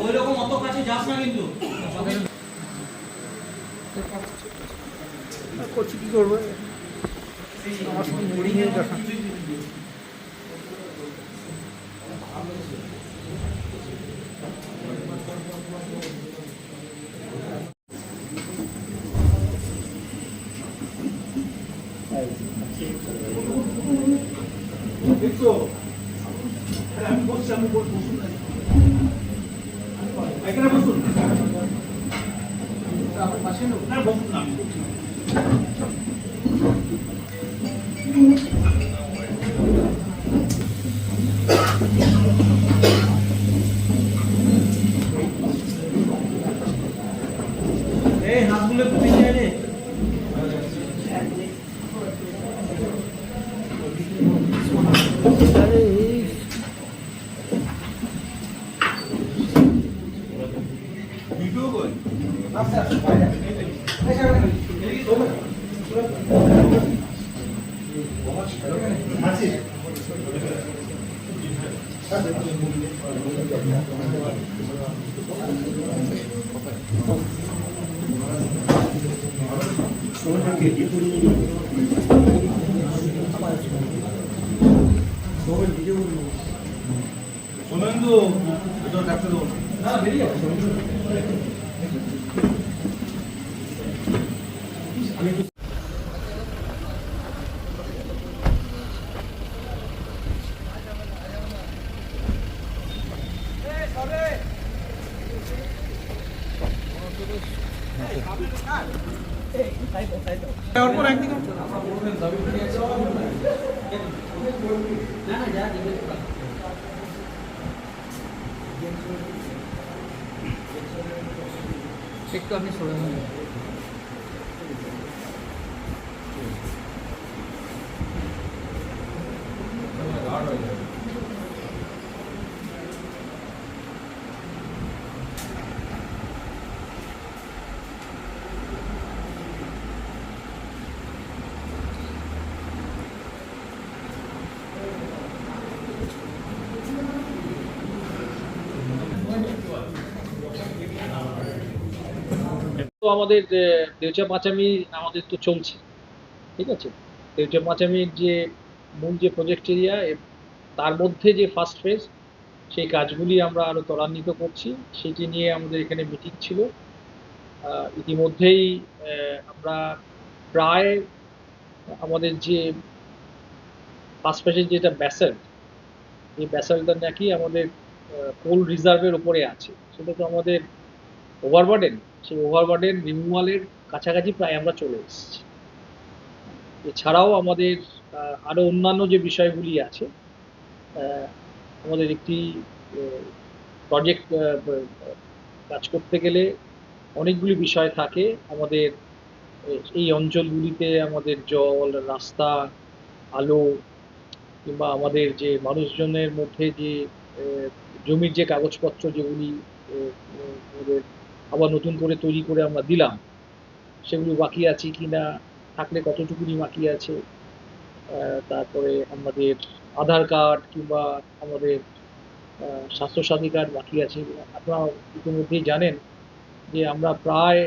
ওই রকম অত কাছে যাস না কিন্তু। করছি কি করব? আমার সঙ্গে এ দেখা দেখছ? আমি বসছি আমি বস- বসুন এখানে বসুন না বসুন না আমি বসছি। এই হাতগুলো পিছিয়ে রে আরে এই ভিডিও কই ভিতরে থাকতে দেবো না বেরিয়ে তারপর একদিকে না না যা দিবে একটু আপনি সরে তো আমাদের দেউচা পাঁচামি আমাদের তো চলছে, ঠিক আছে? দেউচা পাঁচামির যে, মূল যে প্রজেক্ট এরিয়া তার মধ্যে যে ফার্স্ট ফেজ সেই কাজগুলি আমরা আরও ত্বরান্বিত করছি। সেটি নিয়ে আমাদের এখানে মিটিং ছিল। ইতিমধ্যেই আমরা প্রায় আমাদের যে ফার্স্ট ফেজের যেটা ব্যাসেল্ট এই ব্যাসেলটা নাকি আমাদের কোল রিজার্ভের উপরে আছে। সেটা তো আমাদের ওভারবার্ডেন সেই ওভারবার্ডেন রিমুভালের কাছাকাছি প্রায় আমরা চলে এসেছি। এছাড়াও আমাদের আহ, আরও অন্যান্য যে বিষয়গুলি আছে আমাদের একটি প্রজেক্ট কাজ করতে গেলে অনেকগুলি বিষয় থাকে। আমাদের এই অঞ্চলগুলিতে আমাদের জল রাস্তা আলো কিংবা আমাদের যে মানুষজনের মধ্যে যে জমির যে কাগজপত্র যেগুলি আমাদের আবার নতুন করে তৈরি করে আমরা দিলাম। সেগুলো বাকি আছে কি না থাকলে কতটুকুনি বাকি আছে তারপরে আমাদের আধার কার্ড কিংবা আমাদের স্বাস্থ্যসাথী কার্ড বাকি আছে। আপনারা ইতিমধ্যেই জানেন যে আমরা প্রায়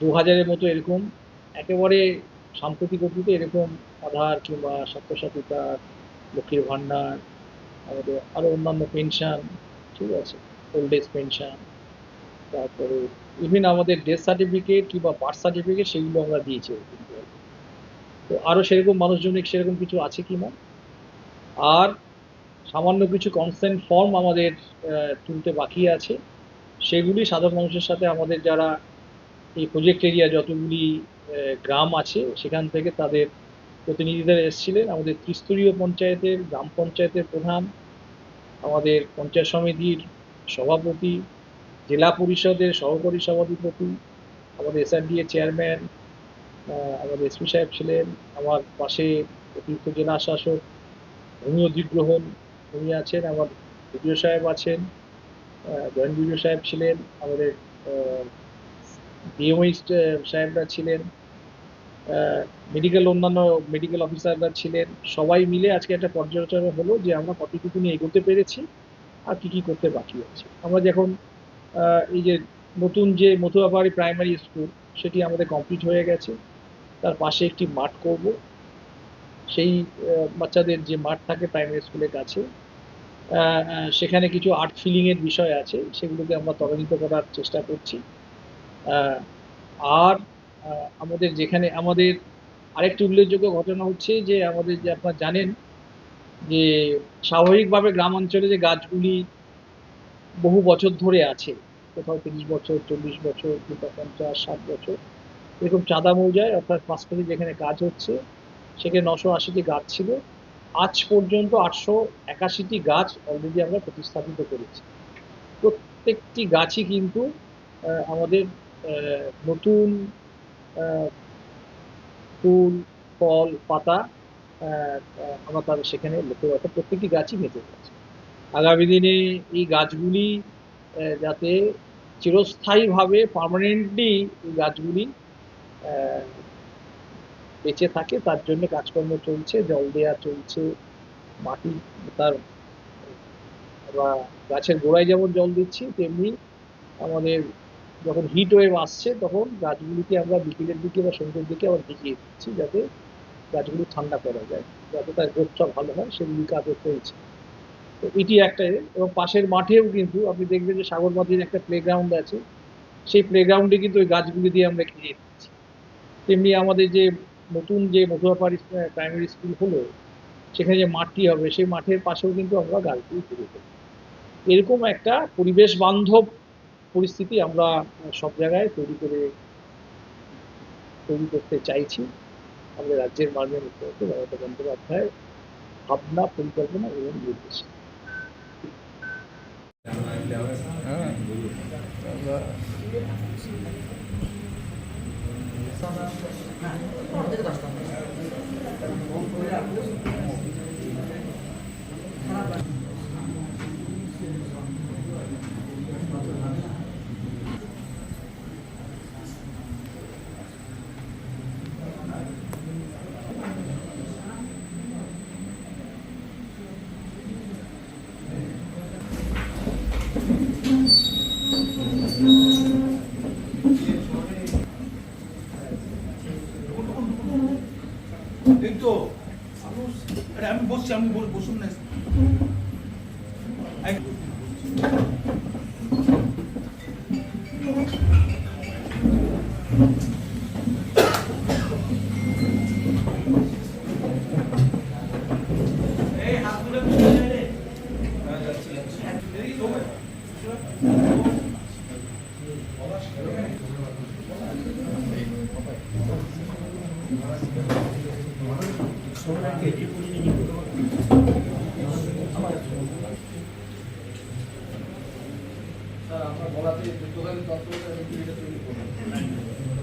দু হাজারের মতো এরকম একেবারে সাম্প্রতিক অতীতে এরকম আধার কিংবা স্বাস্থ্যসাথী কার্ড, লক্ষ্মীর ভাণ্ডার, আমাদের আরও অন্যান্য পেনশন, ঠিক আছে ওল্ড এজ পেনশন তারপরে ইভেন আমাদের ডেথ সার্টিফিকেট কিংবা বার্থ সার্টিফিকেট সেগুলো আমরা দিয়েছি তো আরও সেরকম মানুষজনের সেরকম কিছু আছে কি না আর সামান্য কিছু কনসেন্ট ফর্ম আমাদের তুলতে বাকি আছে। সেগুলি সাধারণ মানুষের সাথে আমাদের যারা এই প্রজেক্ট এরিয়া যতগুলি গ্রাম আছে, সেখান থেকে তাদের প্রতিনিধিদের এসেছিলেন। আমাদের ত্রিস্তরীয় পঞ্চায়েতের, গ্রাম পঞ্চায়েতের প্রধান, আমাদের পঞ্চায়েত সমিতির সভাপতি জেলা পরিষদের সহকারী সভাধিপতি, আমাদের এসআরডি এর চেয়ারম্যান আমাদের এসপি সাহেব ছিলেন, আমার পাশে অতিরিক্ত জেলা শাসক ভূমি অধিগ্রহণ উনি আছেন, আমার বিডিও সাহেব আছেন জয়েন্ট বিডিও সাহেব ছিলেন, আমাদের ডিএমই সাহেবরা ছিলেন মেডিকেল অন্যান্য মেডিকেল অফিসাররা ছিলেন, সবাই মিলে আজকে একটা পর্যালোচনা হলো যে আমরা কতটুকু নিয়ে এগোতে পেরেছি আর কি কি করতে বাকি আছে। আমরা যখন এই যে নতুন যে মথুয়াবাড়ি প্রাইমারি স্কুল সেটি আমাদের কমপ্লিট হয়ে গেছে। তার পাশে একটি মাঠ করব। সেই বাচ্চাদের যে মাঠ থাকে প্রাইমারি স্কুলের কাছে সেখানে কিছু আর্ট ফিলিংয়ের বিষয় আছে, সেগুলোকে আমরা ত্বরান্বিত করার চেষ্টা করছি। আর আমাদের যেখানে, আমাদের আরেকটি উল্লেখযোগ্য ঘটনা হচ্ছে যে, আমাদের যে আপনারা জানেন যে স্বাভাবিকভাবে গ্রামাঞ্চলে যে গাছগুলি বহু বছর ধরে আছে। কোথাও তিরিশ বছর, চল্লিশ বছর কোথাও পঞ্চাশ, ষাট বছর। এরকম চাঁদা মৌজায় অর্থাৎ পাঁচপাতি যেখানে কাজ হচ্ছে, সেখানে নশো আশিটি গাছ ছিল। আজ পর্যন্ত আটশো একাশিটি গাছ অলরেডি আমরা প্রতিস্থাপিত করেছি। প্রত্যেকটি গাছই কিন্তু আমাদের নতুন ফুল, ফল, পাতা আমরা তাদের সেখানে লক্ষ্য অর্থাৎ প্রত্যেকটি গাছই বেঁচে গেছে আগামী দিনে এই গাছগুলি যাতে চিরস্থায়ীভাবে পার্মানেন্টলি এই গাছগুলি বেঁচে থাকে, তার জন্য কাজকর্ম চলছে, জল দেওয়া চলছে, মাটি তার, বা গাছের গোড়ায় যেমন জল দিচ্ছি, তেমনি আমাদের যখন হিট ওয়েভ আসছে, তখন গাছগুলিকে আমরা বিকেলের দিকে বা সন্ধ্যের দিকে আবার ভিজিয়ে দিচ্ছি, যাতে গাছগুলি ঠান্ডা করা যায়, যাতে তার গ্রোথটা ভালো হয় সেগুলি কাজে চলছে। তো এটি একটা, এবং পাশের মাঠেও কিন্তু আপনি দেখবেন যে সাগরমাটির একটা প্লেগ্রাউন্ড আছে। সেই প্লেগ্রাউন্ডে কিন্তু ওই গাছগুলি দিয়ে আমরা ঘিরে দিচ্ছি তেমনি আমাদের যে নতুন যে মধুয়াপাড়ি প্রাইমারি স্কুল হলো, সেখানে যে মাঠটি হবে, সেই মাঠের পাশেও কিন্তু আমরা গাছগুলি ঘিরে দেবো এরকম একটা পরিবেশ বান্ধব পরিস্থিতি আমরা সব জায়গায় তৈরি করে তৈরি করতে চাইছি। আমাদের রাজ্যের মাননীয় মুখ্যমন্ত্রী মমতা বন্দ্যোপাধ্যায় ভাবনা, পরিকল্পনা এবং নির্দেশ এই আরে আমি বসছি আমি বসুন না। এই হাতগুলো পিছিয়ে যায় রে এই তো। স্যার আমরা বলাতে দ্রুতকালীন তৎপরতা তৈরি করব